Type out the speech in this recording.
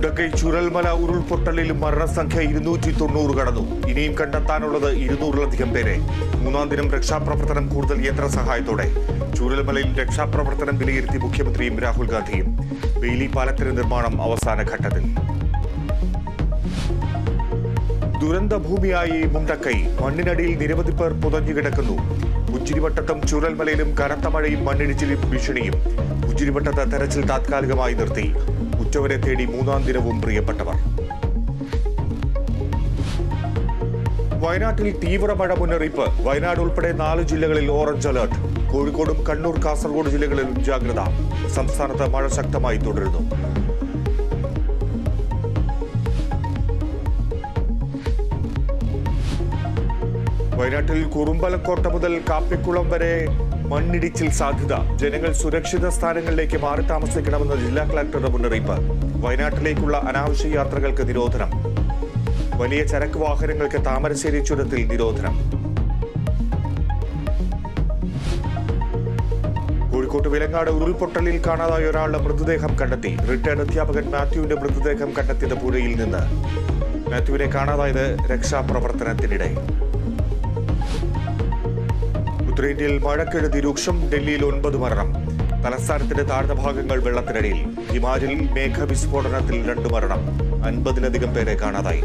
മുണ്ടക്കൈ ചുരൽമല ഉരുൾപൊട്ടലിൽ മരണസംഖ്യ ഇരുന്നൂറ്റി തൊണ്ണൂറ് കടന്നു. ഇനിയും കണ്ടെത്താനുള്ളത് ഇരുന്നൂറിലധികം പേരെ. മൂന്നാം ദിനം രക്ഷാപ്രവർത്തനം കൂടുതൽ യന്ത്ര സഹായത്തോടെ. ചുരൽമലയിൽ രക്ഷാപ്രവർത്തനം വിലയിരുത്തി മുഖ്യമന്ത്രിയും രാഹുൽ ഗാന്ധിയും. ബെയിലി പാലത്തിന്റെ നിർമ്മാണം അവസാന ഘട്ടത്തിൽ. ദുരന്ത ഭൂമിയായി മുണ്ടക്കൈ. മണ്ണിനടിയിൽ നിരവധി പേർ പുതഞ്ഞു കിടക്കുന്നു. ഉച്ചിരിവട്ടത്തും ചുരൽമലയിലും കനത്ത മഴയും മണ്ണിടിച്ചിലും ഭീഷണിയും. ഉച്ചിരിവട്ടത്ത് തെരച്ചിൽ താത്കാലികമായി നിർത്തി. ഉച്ചവരെ തേടി മൂന്നാം ദിനവും പ്രിയപ്പെട്ടവർ. വയനാട്ടിൽ തീവ്ര മഴ മുന്നറിയിപ്പ്. വയനാട് ഉൾപ്പെടെ നാല് ജില്ലകളിൽ ഓറഞ്ച് അലർട്ട്. കോഴിക്കോടും കണ്ണൂർ കാസർഗോഡ് ജില്ലകളിലും ജാഗ്രത. സംസ്ഥാനത്ത് മഴ ശക്തമായി തുടരുന്നു. വയനാട്ടിൽ കുറുമ്പലക്കോട്ട മുതൽ കാപ്പിക്കുളം വരെ മണ്ണിടിച്ചിൽ സാധ്യത. ജനങ്ങൾ സുരക്ഷിത സ്ഥാനങ്ങളിലേക്ക് മാറി താമസിക്കണമെന്ന് ജില്ലാ കളക്ടറുടെ മുന്നറിയിപ്പ്. വയനാട്ടിലേക്കുള്ള അനാവശ്യ യാത്രകൾക്ക് നിരോധനം. വലിയ ചരക്ക് വാഹനങ്ങൾക്ക് താമരശ്ശേരി ചുരത്തിൽ നിരോധനം. കോഴിക്കോട്ട് വിലങ്ങാട് ഉരുൾപൊട്ടലിൽ കാണാതായ ഒരാളുടെ മൃതദേഹം കണ്ടെത്തി. റിട്ടയർഡ് അധ്യാപകൻ മാത്യുവിന്റെ മൃതദേഹം കണ്ടെത്തിയത് പുഴയിൽ നിന്ന്. മാത്യുവിനെ കാണാതായത് രക്ഷാപ്രവർത്തനത്തിനിടെ. ഉത്തരേന്ത്യയിൽ മഴക്കെടുതി രൂക്ഷം ഡൽഹിയിൽ ഒൻപത് മരണം. തലസ്ഥാനത്തിന്റെ താഴ്ന്ന ഭാഗങ്ങൾ വെള്ളത്തിനടിയിൽ. ഹിമാചലിൽ മേഘവിസ്ഫോടനത്തിൽ രണ്ട് മരണം. അൻപതിലധികം പേരെ കാണാതായി.